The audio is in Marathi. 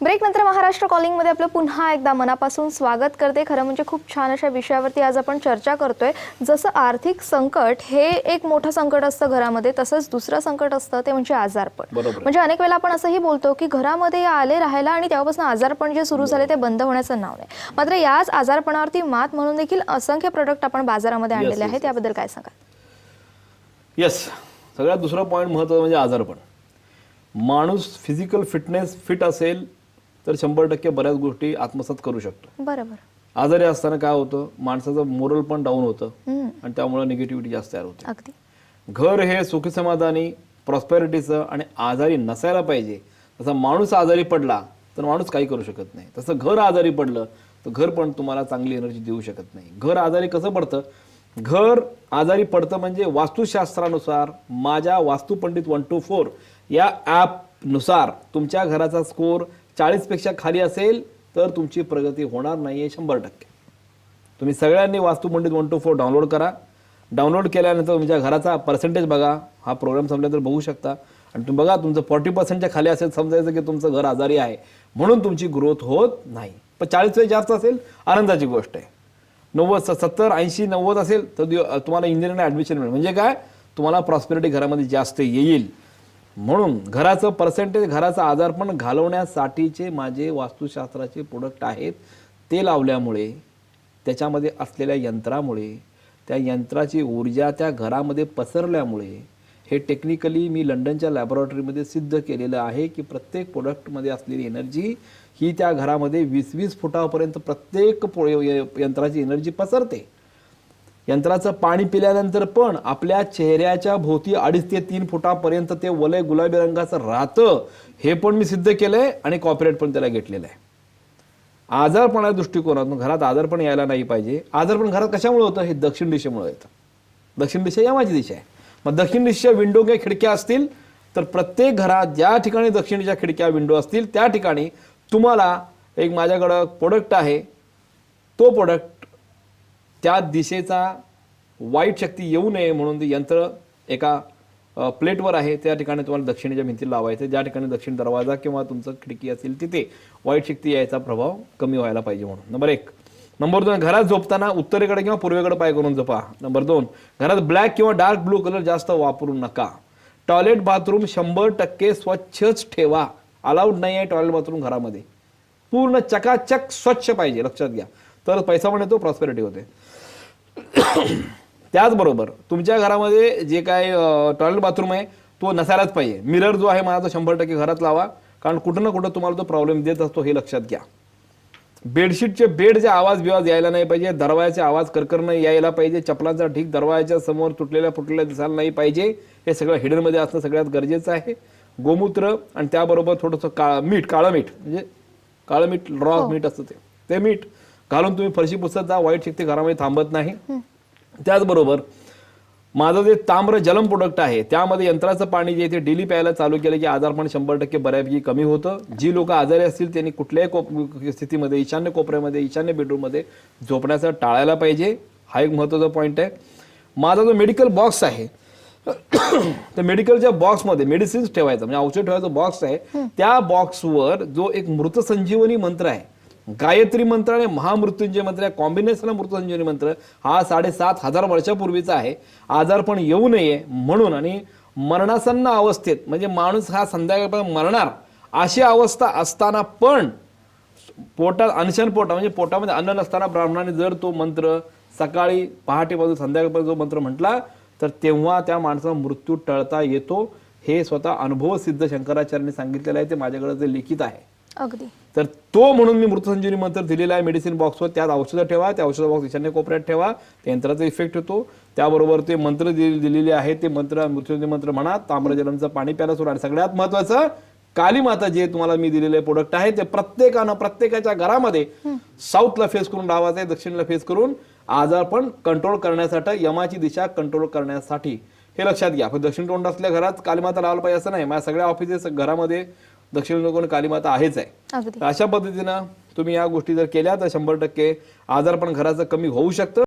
ब्रेक नंतर महाराष्ट्र कॉलिंगमध्ये आपलं पुन्हा एकदा मनापासून स्वागत करते. खरं म्हणजे खूप छान अशा विषयावरती आज आपण चर्चा करतोय. जसं आर्थिक संकट हे एक मोठं संकट असतं घरामध्ये तसंच दुसरं संकट असतं ते म्हणजे आजारपण. म्हणजे अनेक वेळेला आपण असंही बोलतो की घरामध्ये आले राहायला आणि तेव्हापासून आजारपण जे सुरू झाले ते बंद होण्याचं नाव नाही. मात्र याच आजारपणावरती मात म्हणून देखील असंख्य प्रोडक्ट आपण बाजारामध्ये आणलेले आहेत. याबद्दल काय सांगाल? येस सगळ्यात दुसरा पॉईंट महत्त्वाचा म्हणजे आजारपण. माणूस फिजिकल फिटनेस फिट असेल तर शंभर टक्के बऱ्याच गोष्टी आत्मसात करू शकतो. बरोबर. आजारी असताना काय होतं? माणसाचं मोरल पण डाऊन होतं आणि त्यामुळे निगेटिव्हिटी जास्त तयार होते. अगदी. घर हे सुखी समाधानी प्रॉस्पेरिटीचं आणि आजारी नसायला पाहिजे. तसा माणूस आजारी पडला तर माणूस काही करू शकत नाही. तसं घर आजारी पडलं तर घर पण तुम्हाला चांगली एनर्जी देऊ शकत नाही. घर आजारी कसं पडतं? घर आजारी पडतं म्हणजे वास्तुशास्त्रानुसार माझ्या वास्तुपंडित वन टू फोर या ॲपनुसार तुमच्या घराचा स्कोर चाळीसपेक्षा खाली असेल तर तुमची प्रगती होणार नाही आहे शंभर टक्के. तुम्ही सगळ्यांनी Vastupandit one two four download करा. डाउनलोड केल्यानंतर तुमच्या घराचा पर्सेंटेज बघा. हा प्रोग्राम संपल्यानंतर बघू शकता. आणि तुम्ही बघा तुमचं फॉर्टी पर्सेंटच्या खाली असेल समजायचं की तुमचं घर आजारी आहे. म्हणून तुमची ग्रोथ होत नाही. पण चाळीस वेळ जास्त असेल आनंदाची गोष्ट आहे. नव्वद सत्तर ऐंशी नव्वद असेल तर दिव- तुम्हाला इंजिनिअरिंग ॲडमिशन मिळेल. म्हणजे काय? तुम्हाला प्रॉस्पेरिटी घरामध्ये जास्त येईल. म्हणून घराचं पर्सेंटेज घराचं आजारपण घालवण्यासाठीचे माझे वास्तुशास्त्राचे प्रोडक्ट आहेत ते लावल्यामुळे त्याच्यामध्ये असलेल्या यंत्रामुळे त्या यंत्राची ऊर्जा त्या घरामध्ये पसरल्यामुळे हे टेक्निकली मी लंडनच्या लॅबोरेटरीमध्ये सिद्ध केलेलं आहे की प्रत्येक प्रोडक्टमध्ये असलेली एनर्जी ही त्या घरामध्ये वीस वीस फुटापर्यंत प्रत्येक पो- य- यंत्राची एनर्जी पसरते. यंत्राचं पाणी पिल्यानंतर पण आपल्या चेहऱ्याच्या भोवती अडीच ते तीन फुटापर्यंत ते वलय गुलाबी रंगाचं राहतं हे पण मी सिद्ध केलं आहे आणि कॉपरेट पण त्याला घेतलेलं आहे. आजारपणा दृष्टिकोनातून घरात आजारपण यायला नाही पाहिजे. आजारपण घरात कशामुळे होतं? हे दक्षिण दिशेमुळे येतं दक्षिण दिशा या माझी दिशा आहे. मग दक्षिण दिशेच्या विंडो किंवा खिडक्या असतील? तर प्रत्येक घरात ज्या ठिकाणी दक्षिण दिशा खिडक्या विंडो असतील त्या ठिकाणी तुम्हाला एक माझ्याकडं प्रोडक्ट आहे. तो प्रोडक्ट त्या दिशेचा वाईट शक्ती येऊ नये म्हणून ते यंत्र एका प्लेटवर आहे. त्या ठिकाणी तुम्हाला दक्षिणेच्या भिंतीला लावायचं ज्या ठिकाणी दक्षिण दरवाजा किंवा तुमचं खिडकी असेल तिथे वाईट शक्ती यायचा प्रभाव कमी व्हायला पाहिजे म्हणून. नंबर एक. नंबर दोन घरात झोपताना उत्तरेकडे किंवा पूर्वेकडे पाय करून झोपा. नंबर दोन घरात ब्लॅक किंवा डार्क ब्लू कलर जास्त वापरू नका. टॉयलेट बाथरूम शंभर टक्के स्वच्छच ठेवा. अलाउड नाही आहे टॉयलेट बाथरूम घरामध्ये. पूर्ण चकाचक स्वच्छ पाहिजे लक्षात घ्या. तर पैसा पण येतो प्रॉस्पेरिटी होते. त्याचबरोबर तुमच्या घरामध्ये जे काय टॉयलेट बाथरूम आहे तो नसायलाच पाहिजे. मिरर जो आहे माझा तो शंभर टक्के घरात लावा. कारण कुठं ना कुठं तुम्हाला तो प्रॉब्लेम देत असतो हे लक्षात घ्या. बेडशीटचे बेडचे आवाज बिवाज यायला नाही पाहिजे. दरवाजाचे आवाज करकरणं यायला पाहिजे. चपलाचा ढीक दरवाजाच्या समोर तुटलेल्या फुटलेल्या दिसायला नाही पाहिजे. हे सगळं हिडनमध्ये असणं सगळ्यात गरजेचं आहे. गोमूत्र आणि त्याबरोबर थोडंसं काळं मीठ काळं मीठ. म्हणजे काळं मीठ रॉ मीठ असतं ते. ते मीठ. घालून तुम्ही फरशी पुसत जा वाईट शक्ती घरामध्ये थांबत नाही. त्याचबरोबर माझं जे ताम्र जलम प्रोडक्ट आहे त्यामध्ये यंत्राचं पाणी जे ते डेली प्यायला चालू केलं की आजारपण शंभर टक्के बऱ्यापैकी कमी होतं. जी लोक आजारी असतील त्यांनी कुठल्याही कोप स्थितीमध्ये ईशान्य कोपऱ्यामध्ये ईशान्य बेडरूममध्ये झोपण्याचं टाळायला पाहिजे. हा एक महत्त्वाचा पॉईंट आहे. माझा जो मेडिकल बॉक्स आहे तर मेडिकलच्या बॉक्समध्ये मेडिसिन्स ठेवायचं म्हणजे औषध ठेवायचा बॉक्स आहे. त्या बॉक्सवर जो एक मृत संजीवनी मंत्र आहे गायत्री मंत्र आणि महामृत्युंजय मंत्र या कॉम्बिनेशन मृत्युंजयनी मंत्र हा साडेसात हजार वर्षापूर्वीचा आहे. आजारपण येऊ नये म्हणून आणि मरणासन्न अवस्थेत म्हणजे माणूस हा संध्याकाळपर्यंत मरणार अशी अवस्था असताना पण पोटात अनशन पोटा म्हणजे पोटामध्ये अन्न नसताना ब्राह्मणाने जर तो मंत्र सकाळी पहाटेपासून संध्याकाळपर्यंत जो मंत्र म्हटला तर तेव्हा त्या माणसाचा मृत्यू टळता येतो. हे स्वतः अनुभव सिद्ध शंकराचार्यांनी सांगितलेलं आहे ते माझ्याकडे जे लिखित आहे. अगदी. तर तो म्हणून मी मृतसंजीवनी मंत्र दिलेला आहे मेडिसिन बॉक्सवर त्यात औषधं ठेवा त्या औषध बॉक्स ईशान्य कोपऱ्यात ठेवा. त्या यंत्राचा इफेक्ट होतो. त्याबरोबर ते मंत्र दिलेले आहे ते मंत्र मृत्यूंजय मंत्र म्हणा ताम्रजलमचं पाणी प्यायला सुरू आणि सगळ्यात महत्वाचं काली माता जे तुम्हाला मी दिलेले प्रोडक्ट आहे ते प्रत्येकानं प्रत्येकाच्या घरामध्ये साऊथला फेस करून राहायचं आहे दक्षिणला फेस करून आजारपण कंट्रोल करण्यासाठी यमाची दिशा कंट्रोल करण्यासाठी. हे लक्षात घ्या. पण दक्षिण तोंड असल्या घरात कालीमाता लावायला पाहिजे असं नाही. माझ्या सगळ्या ऑफिसेस घरामध्ये दक्षिण कोण कालीमाता आहेच आहे. अशा पद्धतीनं तुम्ही या गोष्टी जर केल्या तर शंभर टक्के आजारपण घराचं कमी होऊ शकतं.